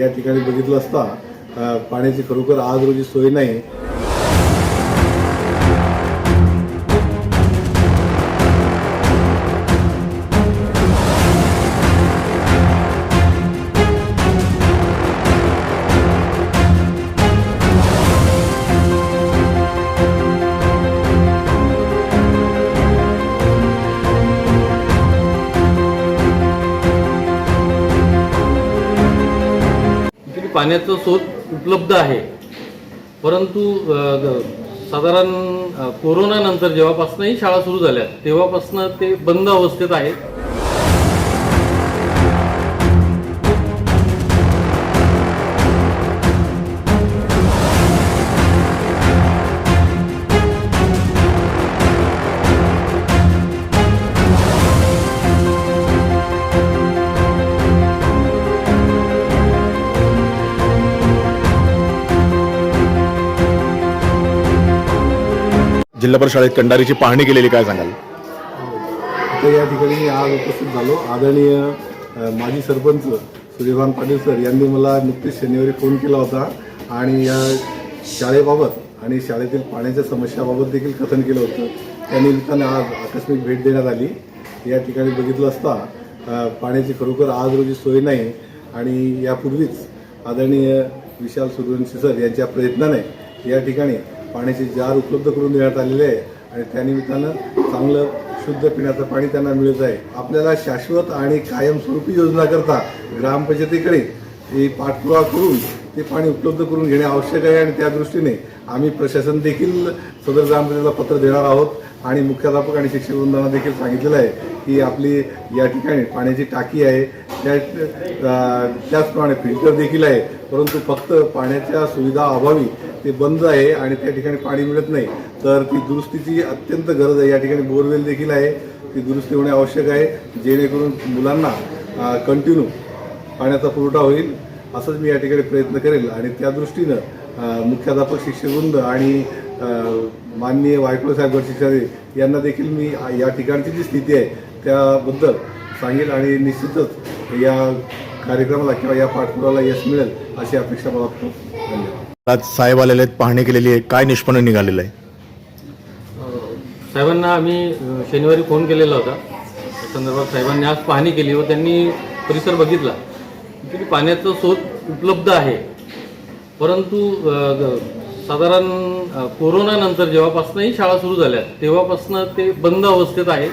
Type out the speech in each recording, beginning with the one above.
या ठिकाणी बघितलं असता पाण्याची खरोखर आज रोजी सोय नाही. पाण्याचा स्रोत उपलब्ध आहे. परंतु ग- साधारण कोरोनानंतर जेव्हापासूनही शाळा सुरू झाल्या तेव्हापासून ते बंद अवस्थेत आहेत. जिल्हा परिषद शाळेत कंडारीची पाहणी केलेली काय सांगाल? तर या ठिकाणी मी आज उपस्थित झालो. आदरणीय माजी सरपंच सूर्यभान पाटील सर यांनी मला नुकतीच शनिवारी फोन केला होता आणि या शाळेबाबत आणि शाळेतील पाण्याच्या समस्याबाबत देखील कथन केलं होतं. त्या निमित्ताने आज आकस्मिक भेट देण्यात आली. या ठिकाणी बघितलं असता पाण्याची खरोखर आज रोजी सोय नाही आणि यापूर्वीच आदरणीय विशाल सूर्यवंशी सर यांच्या प्रयत्नाने या ठिकाणी पाण्याचे जार उपलब्ध करून देण्यात आलेले आहे आणि त्यानिमित्तानं चांगलं शुद्ध पिण्याचं पाणी त्यांना मिळत आहे. आपल्याला शाश्वत आणि कायमस्वरूपी योजनाकरता ग्रामपंचायतीकडे ही पाठपुरावा करून ते पाणी उपलब्ध करून घेणे आवश्यक आहे आणि त्या दृष्टीने आम्ही प्रशासन देखील सदर ग्रामपंचायतीला पत्र देणार आहोत आणि मुख्याध्यापक आणि शिक्षक वृंदांना देखील सांगितलेलं आहे की आपली या ठिकाणी पाण्याची टाकी आहे. त्या त्याचप्रमाणे फिल्टर देखील आहे. परंतु फक्त पाण्याच्या सुविधा अभावी ते बंद आहे आणि त्या ठिकाणी पाणी मिळत नाही तर ती दुरुस्तीची अत्यंत गरज आहे. या ठिकाणी बोरवेल देखील आहे. ती दुरुस्ती होणे आवश्यक आहे जेणेकरून मुलांना कंटिन्यू पाण्याचा पुरवठा होईल असंच मी या ठिकाणी प्रयत्न करेल. आणि त्या दृष्टीनं मुख्याध्यापक शिक्षकवृंद आणि माननीय वायकुळे साहेब गडशिक्षारी यांना देखील मी या ठिकाणची जी स्थिती आहे त्याबद्दल सांगेल आणि निश्चितच या कार्यक्रमाला किंवा या पाठपुराला यश मिळेल अशी अपेक्षा मला वाटतो. आज साहेब आलेले आहेत पाहणी केलेली आहे. काय निष्पन्न निघालेलं आहे? साहेबांना आम्ही अ, शनिवारी फोन केलेला होता. त्या संदर्भात साहेबांनी आज पाहणी केली व त्यांनी परिसर बघितला. की पाण्याचा स्रोत उपलब्ध आहे. परंतु अ, ग- साधारण अ, कोरोनानंतर जेव्हापासून ही शाळा सुरू झाल्या तेव्हापासून ते बंद अवस्थेत आहे.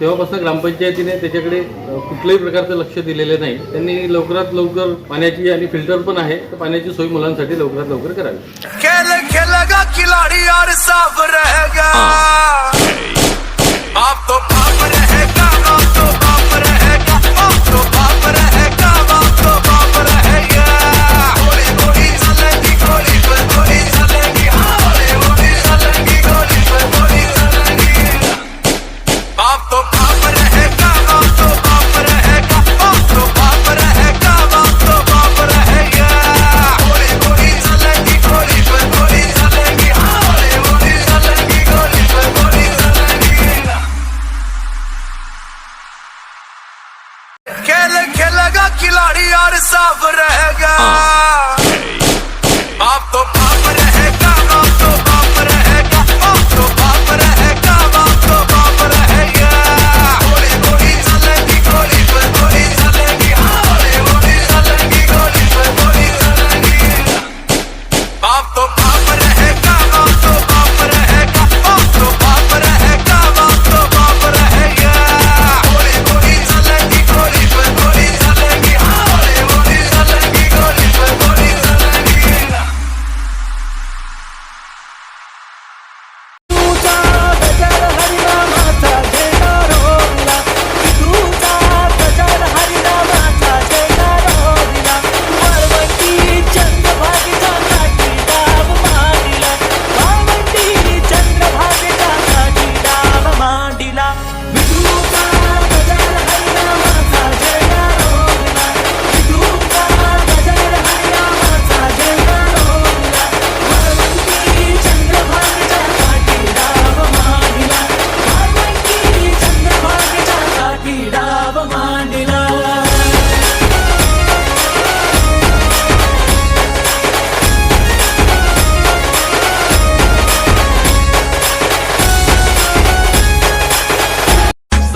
तेव्हापासून ग्रामपंचायतीने त्याच्याकडे कुठल्याही प्रकारचं लक्ष दिलेलं नाही. त्यांनी लवकरात लवकर पाण्याची आणि फिल्टर पण आहे तर पाण्याची सोय मुलांसाठी लवकरात लवकर करावी. खेल खेलेगा खिलाड़ी और साफ रहेगा। आप तो बाप रहेगा। रहेगा